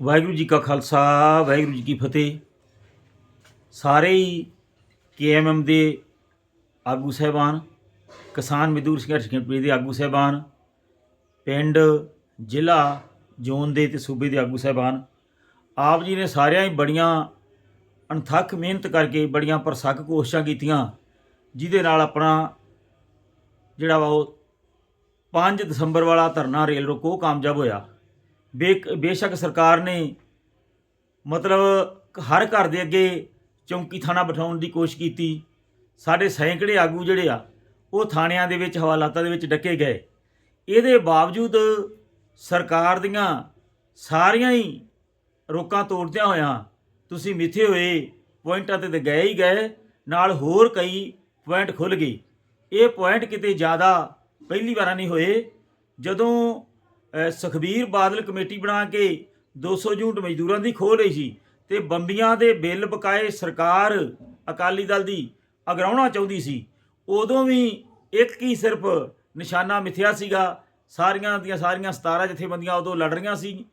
ਵਾਹਿਗੁਰੂ ਜੀ ਕਾ ਖਾਲਸਾ, ਵਾਹਿਗੁਰੂ ਜੀ ਕੀ ਫਤਿਹ। ਸਾਰੇ ਹੀ ਕੇਐਮਐਮ ਦੇ ਆਗੂ ਸਹਿਬਾਨ, ਕਿਸਾਨ ਮਜ਼ਦੂਰ ਸੰਘਰਸ਼ ਕਮੇਟੀ ਦੇ ਆਗੂ ਸਹਿਬਾਨ, ਪਿੰਡ, ਜ਼ਿਲ੍ਹਾ, ਜ਼ੋਨ ਦੇ ਤੇ ਸੂਬੇ ਦੇ ਆਗੂ ਸਹਿਬਾਨ, ਆਪ ਜੀ ਨੇ ਸਾਰਿਆਂ ਹੀ ਬੜੀਆਂ ਅਣਥੱਕ ਮਿਹਨਤ ਕਰਕੇ ਬੜੀਆਂ ਪਰਸਕ ਕੋਸ਼ਿਸ਼ਾਂ ਕੀਤੀਆਂ, ਜਿਹਦੇ ਨਾਲ ਆਪਣਾ ਜਿਹੜਾ ਵਾ ਉਹ 5 ਦਸੰਬਰ ਵਾਲਾ ਧਰਨਾ ਰੇਲ ਰੋਕੋ ਕਾਮਯਾਬ ਹੋਇਆ। ਬੇਸ਼ੱਕ ਸਰਕਾਰ ਨੇ ਮਤਲਬ ਹਰ ਘਰ ਦੇ ਅੱਗੇ ਚੌਂਕੀ ਥਾਣਾ ਬਿਠਾਉਣ ਦੀ ਕੋਸ਼ਿਸ਼ ਕੀਤੀ। ਸਾਡੇ ਸੈਂਕੜੇ ਆਗੂ ਜਿਹੜੇ ਆ, ਉਹ ਥਾਣਿਆਂ ਦੇ ਵਿੱਚ ਹਵਾਲਾਤਾਂ ਦੇ ਵਿੱਚ ਡੱਕੇ ਗਏ। ਇਹਦੇ ਬਾਵਜੂਦ ਸਰਕਾਰ ਦੀਆਂ ਸਾਰੀਆਂ ਹੀ ਰੋਕਾਂ ਤੋੜਦਿਆਂ ਹੋਇਆਂ ਤੁਸੀਂ ਮਿੱਥੇ ਹੋਏ ਪੁਆਇੰਟਾਂ ਤੇ ਤਾਂ ਗਏ ਹੀ ਗਏ, ਨਾਲ ਹੋਰ ਕਈ ਪੁਆਇੰਟ ਖੁੱਲ ਗਏ। ਇਹ ਪੁਆਇੰਟ ਕਿਤੇ ਜ਼ਿਆਦਾ ਪਹਿਲੀ ਵਾਰਾਂ ਨਹੀਂ ਹੋਏ। ਜਦੋਂ ਸੁਖਬੀਰ ਬਾਦਲ ਕਮੇਟੀ ਬਣਾ ਕੇ 200 ਯੂਨਿਟ ਮਜ਼ਦੂਰਾਂ ਦੀ ਖੋਹ ਲਈ ਸੀ ਤੇ ਬੰਬੀਆਂ ਦੇ ਬਿੱਲ ਬਕਾਏ ਸਰਕਾਰ ਅਕਾਲੀ ਦਲ ਦੀ ਅਗਰਾਉਣਾ ਚਾਹੁੰਦੀ ਸੀ। ਉਦੋਂ ਵੀ ਇੱਕ ਹੀ ਸਿਰਫ ਨਿਸ਼ਾਨਾ ਮਿਥਿਆ ਸੀਗਾ। ਸਾਰੀਆਂ ਦੀਆਂ ਸਾਰੀਆਂ 17 ਜਥੇਬੰਦੀਆਂ ਉਦੋਂ ਲੜ ਰਹੀਆਂ ਸੀ।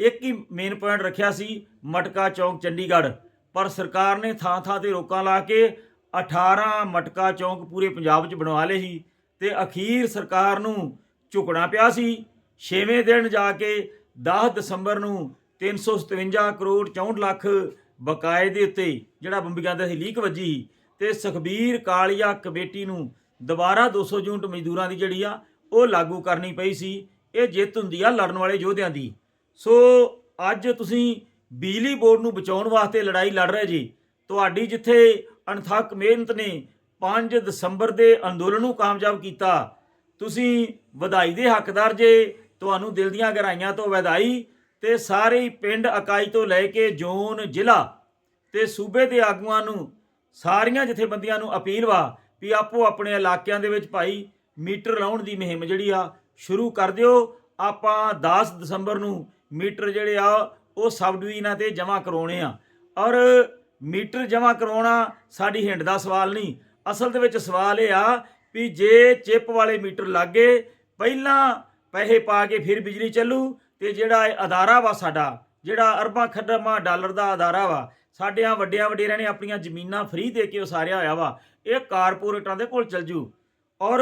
ਇੱਕ ਹੀ ਮੇਨ ਪੁਆਇੰਟ ਰੱਖਿਆ ਸੀ, ਮਟਕਾ ਚੌਂਕ, ਚੰਡੀਗੜ੍ਹ। ਪਰ ਸਰਕਾਰ ਨੇ ਥਾਂ ਥਾਂ ਤੇ ਰੋਕਾਂ ਲਾ ਕੇ 18 ਮਟਕਾ ਚੌਂਕ ਪੂਰੇ ਪੰਜਾਬ 'ਚ ਬਣਵਾ ਲਏ ਸੀ ਤੇ ਅਖੀਰ ਸਰਕਾਰ ਨੂੰ ਝੁਕਣਾ ਪਿਆ ਸੀ। ਛੇਵੇਂ ਦਿਨ ਜਾ ਕੇ 10 ਦਸੰਬਰ ਨੂੰ 357 ਕਰੋੜ 64 ਲੱਖ ਬਕਾਏ ਦੇ ਉੱਤੇ ਜਿਹੜਾ ਬੰਬੀਆਂ ਦਾ ਸੀ ਲੀਕ ਵੱਜੀ ਤੇ ਸੁਖਬੀਰ ਕਾਲੀਆ ਕਮੇਟੀ ਨੂੰ ਦੁਬਾਰਾ 200 ਯੂਨਿਟ ਮਜ਼ਦੂਰਾਂ ਦੀ ਜਿਹੜੀ ਆ, ਉਹ ਲਾਗੂ ਕਰਨੀ ਪਈ ਸੀ। ਇਹ ਜਿੱਤ ਹੁੰਦੀ ਆ ਲੜਨ ਵਾਲੇ ਯੋਧਿਆਂ ਦੀ। ਸੋ ਅੱਜ ਤੁਸੀਂ ਬਿਜਲੀ ਬੋਰਡ ਨੂੰ ਬਚਾਉਣ ਵਾਸਤੇ ਲੜਾਈ ਲੜ ਰਹੇ ਜੀ। ਤੁਹਾਡੀ ਜਿੱਥੇ ਅਣਥੱਕ ਮਿਹਨਤ ਨੇ 5 ਦਸੰਬਰ ਦੇ ਅੰਦੋਲਨ ਨੂੰ ਕਾਮਯਾਬ ਕੀਤਾ, ਤੁਸੀਂ ਵਧਾਈ ਦੇ ਹੱਕਦਾਰ ਜੇ ਤੁਹਾਨੂੰ ਦਿਲ ਦੀਆਂ ਗਹਿਰਾਈਆਂ ਤੋਂ ਵਧਾਈ ਤੇ ਸਾਰੇ ਪਿੰਡ ਇਕਾਈ ਤੋਂ ਲੈ ਕੇ ਜ਼ੋਨ ਜ਼ਿਲ੍ਹਾ ਤੇ ਸੂਬੇ ਦੇ ਆਗੂਆਂ ਨੂੰ ਸਾਰੀਆਂ ਜਥੇਬੰਦੀਆਂ ਨੂੰ ਅਪੀਲ ਵਾ ਵੀ ਆਪੋ ਆਪਣੇ ਇਲਾਕਿਆਂ ਦੇ ਵਿੱਚ ਭਾਈ ਮੀਟਰ ਲਾਉਣ ਦੀ ਮੁਹਿੰਮ ਜਿਹੜੀ ਆ ਸ਼ੁਰੂ ਕਰ ਦਿਓ। ਆਪਾਂ 10 ਦਸੰਬਰ ਨੂੰ ਮੀਟਰ ਜਿਹੜੇ ਆ ਉਹ ਸਬ ਡਿਵੀਜ਼ਨਾਂ ਤੇ ਜਮ੍ਹਾਂ ਕਰਾਉਣੇ ਆ। ਔਰ ਮੀਟਰ ਜਮ੍ਹਾਂ ਕਰਾਉਣਾ ਸਾਡੀ ਹਿੰਡ ਦਾ ਸਵਾਲ ਨਹੀਂ। ਅਸਲ ਦੇ ਵਿੱਚ ਸਵਾਲ ਇਹ ਆ ਵੀ ਜੇ ਚਿਪ ਵਾਲੇ ਮੀਟਰ ਲੱਗੇ ਪਹਿਲਾਂ ਪੈਸੇ ਪਾ ਕੇ ਫਿਰ ਬਿਜਲੀ ਚੱਲੂ ਤੇ ਜਿਹੜਾ ਇਹ ਅਦਾਰਾ ਵਾ ਸਾਡਾ, ਜਿਹੜਾ ਅਰਬਾਂ ਖਰਬਾਂ ਡਾਲਰ ਦਾ ਅਦਾਰਾ ਵਾ, ਸਾਡਿਆਂ ਵੱਡਿਆਂ ਵਡੇਰਿਆਂ ਨੇ ਆਪਣੀਆਂ ਜ਼ਮੀਨਾਂ ਫ੍ਰੀ ਦੇ ਕੇ ਉਸਾਰਿਆ ਹੋਇਆ ਵਾ, ਇਹ ਕਾਰਪੋਰੇਟਾਂ ਦੇ ਕੋਲ ਚੱਲ ਜੂ। ਔਰ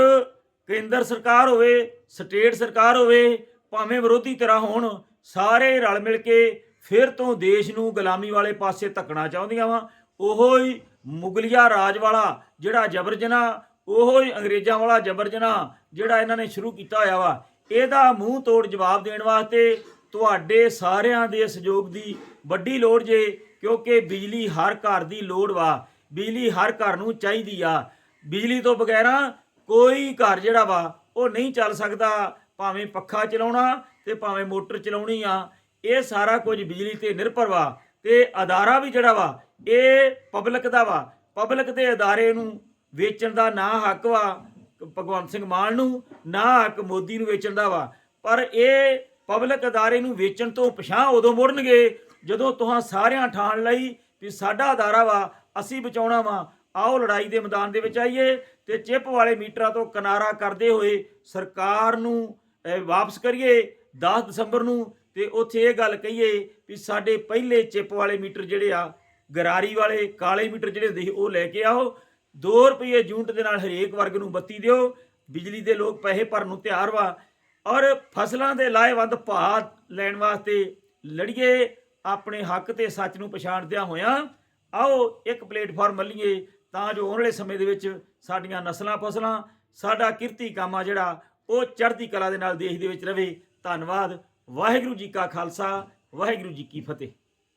ਕੇਂਦਰ ਸਰਕਾਰ ਹੋਵੇ, ਸਟੇਟ ਸਰਕਾਰ ਹੋਵੇ, ਭਾਵੇਂ ਵਿਰੋਧੀ ਤਰ੍ਹਾਂ ਹੋਣ, ਸਾਰੇ ਰਲ ਮਿਲ ਕੇ ਫਿਰ ਤੋਂ ਦੇਸ਼ ਨੂੰ ਗੁਲਾਮੀ ਵਾਲੇ ਪਾਸੇ ਧੱਕਣਾ ਚਾਹੁੰਦੀਆਂ ਵਾ। ਉਹੋ ਹੀ ਮੁਗਲਿਆ ਰਾਜ ਵਾਲਾ ਜਿਹੜਾ ਜਬਰ ਜਨਾਹ, ਉਹੋ ਹੀ ਅੰਗਰੇਜ਼ਾਂ ਵਾਲਾ ਜਬਰ ਜਨਾਹ ਜਿਹੜਾ ਇਹਨਾਂ ਨੇ ਸ਼ੁਰੂ ਕੀਤਾ ਹੋਇਆ ਵਾ ਇਹਦਾ ਮੂੰਹ ਤੋੜ ਜਵਾਬ ਦੇਣ ਵਾਸਤੇ ਤੁਹਾਡੇ ਸਾਰਿਆਂ ਦੇ ਸਹਿਯੋਗ ਦੀ ਵੱਡੀ ਲੋੜ ਜੇ, ਕਿਉਂਕਿ ਬਿਜਲੀ ਹਰ ਘਰ ਦੀ ਲੋੜ ਵਾ। ਬਿਜਲੀ ਹਰ ਘਰ ਨੂੰ ਚਾਹੀਦੀ ਆ। ਬਿਜਲੀ ਤੋਂ ਬਗੈਰਾ ਕੋਈ ਘਰ ਜਿਹੜਾ ਵਾ, ਉਹ ਨਹੀਂ ਚੱਲ ਸਕਦਾ। ਭਾਵੇਂ ਪੱਖਾ ਚਲਾਉਣਾ ਤੇ ਭਾਵੇਂ ਮੋਟਰ ਚਲਾਉਣੀ ਆ। ਇਹ ਸਾਰਾ ਕੁਝ ਬਿਜਲੀ ਤੇ ਨਿਰਭਰ ਵਾ ਤੇ ਅਦਾਰਾ ਵੀ ਜਿਹੜਾ ਵਾ, ਇਹ ਪਬਲਿਕ ਦਾ ਵਾ। ਪਬਲਿਕ ਦੇ ਅਦਾਰੇ ਨੂੰ ਵੇਚਣ ਦਾ ਨਾ ਹੱਕ ਵਾ। ਭਗਵੰਤ ਸਿੰਘ ਮਾਨ ਨੂੰ, ਨਾ ਹੱਕ ਮੋਦੀ ਨੂੰ ਵੇਚਣ ਦਾ ਵਾ। ਪਰ ਇਹ ਪਬਲਿਕ ਅਦਾਰੇ ਨੂੰ ਵੇਚਣ ਤੋਂ ਪਛਾਂ ਉਦੋਂ ਮੁੜਨਗੇ ਜਦੋਂ ਤੁਹਾਂ ਸਾਰਿਆਂ ਠਾਣ ਲਈ ਵੀ ਸਾਡਾ ਅਦਾਰਾ ਵਾ, ਅਸੀਂ ਬਚਾਉਣਾ ਵਾ। ਆਓ ਲੜਾਈ ਦੇ ਮੈਦਾਨ ਦੇ ਵਿੱਚ ਆਈਏ ਤੇ ਚਿੱਪ ਵਾਲੇ ਮੀਟਰਾਂ ਤੋਂ ਕਿਨਾਰਾ ਕਰਦੇ ਹੋਏ ਸਰਕਾਰ ਨੂੰ ਵਾਪਸ ਕਰੀਏ 10 ਦਸੰਬਰ ਨੂੰ ਤੇ ਉੱਥੇ ਇਹ ਗੱਲ ਕਹੀਏ ਵੀ ਸਾਡੇ ਪਹਿਲੇ ਚਿੱਪ ਵਾਲੇ ਮੀਟਰ ਜਿਹੜੇ ਆ, ਗਰਾਰੀ ਵਾਲੇ ਕਾਲੇ ਮੀਟਰ ਜਿਹੜੇ ਹੁੰਦੇ ਸੀ, ਉਹ ਲੈ ਕੇ ਆਓ। 2 ਰੁਪਏ ਯੂਨਿਟ ਦੇ ਨਾਲ ਹਰੇਕ ਵਰਗ ਨੂੰ ਬੱਤੀ ਦਿਓ, ਬਿਜਲੀ ਦੇ ਲੋਕ ਪੈਸੇ ਭਰਨ ਨੂੰ ਤਿਆਰ ਵਾ, ਔਰ ਫਸਲਾਂ ਦੇ ਲਾਹੇਵੰਦ ਭਾਅ ਲੈਣ ਵਾਸਤੇ ਲੜੀਏ, ਆਪਣੇ ਹੱਕ ਤੇ ਸੱਚ ਨੂੰ ਪਛਾਣਦਿਆਂ ਹੋਇਆਂ, ਆਓ ਇੱਕ ਪਲੇਟਫਾਰਮ ਮੱਲੀਏ, ਤਾਂ ਜੋ ਆਉਣ ਵਾਲੇ ਸਮੇਂ ਦੇ ਵਿੱਚ ਸਾਡੀਆਂ ਨਸਲਾਂ ਫਸਲਾਂ, ਸਾਡਾ ਕਿਰਤੀ ਕੰਮ ਆ ਜਿਹੜਾ, ਉਹ ਚੜ੍ਹਦੀ ਕਲਾ ਦੇ ਨਾਲ ਦੇਸ਼ ਦੇ ਵਿੱਚ ਰਵੇ। ਧੰਨਵਾਦ। ਵਾਹਿਗੁਰੂ ਜੀ ਕਾ ਖਾਲਸਾ, ਵਾਹਿਗੁਰੂ ਜੀ ਕੀ ਫਤਿਹ।